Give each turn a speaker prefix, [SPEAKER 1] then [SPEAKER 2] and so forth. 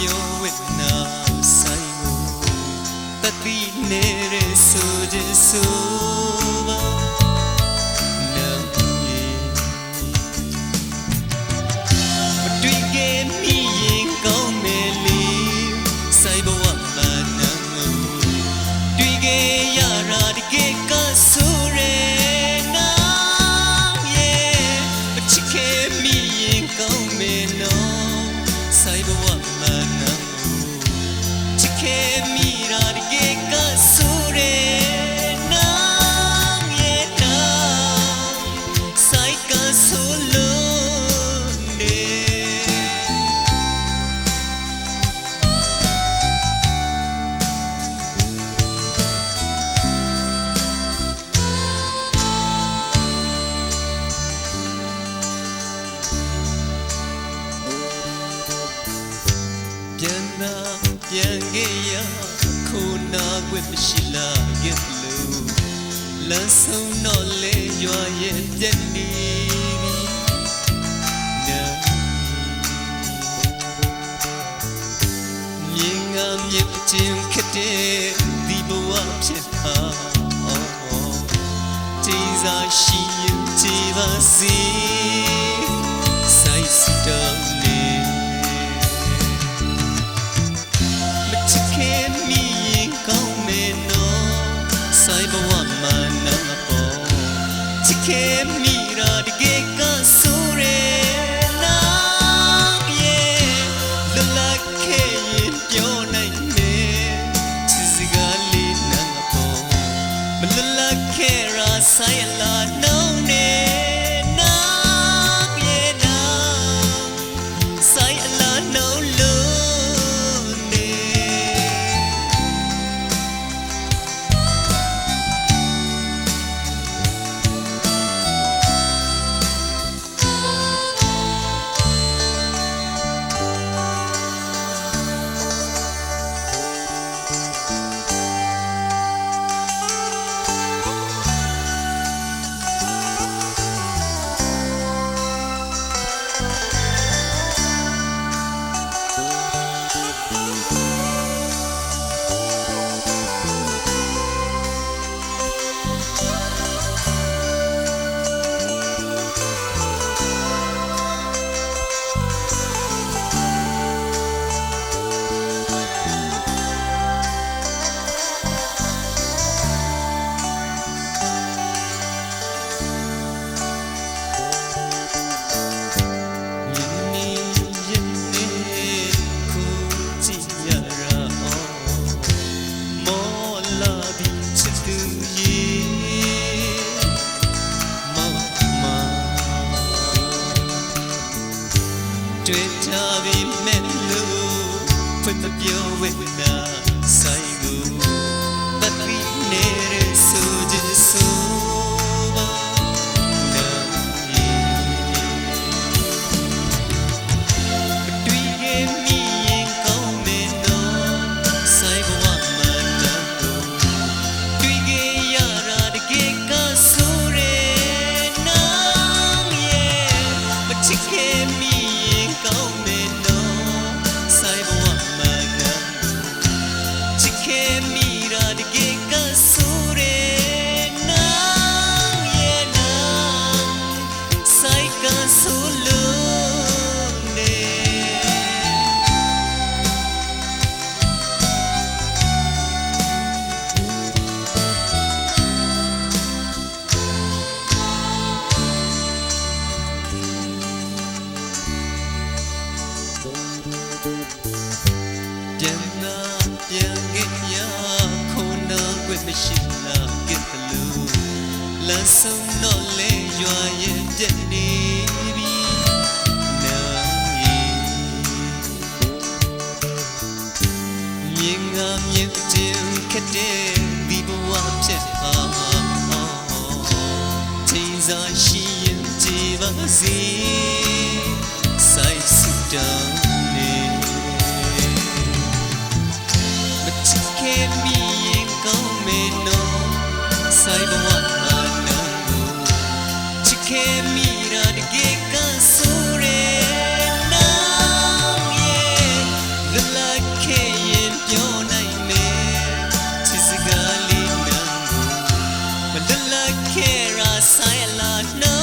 [SPEAKER 1] ပြောဝေနာဆိုင်ကိုတတိနေရဆိုတဲ့ဆို တွေ့မရှိလာခဲ့လို့လမ်းဆုံးတော့လေရွာရဲ့ပြက်နေပြီနာမြင်ငါမြင်ချင်းခတဲ့ဒီဘဝဖြစ်တာအော်တေးစားရှိရင်တေးပါစေ ခင်မိရာတကယ်ကဆိုရဲနာရဲ့လွတ်လပ်ခဲ့ရင်ပြောနိုင်မယ်စစ်စကားလေးနာပေါ်မလွတ်လပ်ခဲ့ရာဆိုင်လာ with the view. ဆုံးတော့လဲရွာရဲ့ပြက်နေပြီနာရီမြင်ငါမြင်တဲ့ခက်တဲ့ဒီဘဝဖြစ်ပါချိန်စားရှိရင်ကြည်ပါစေ I lost no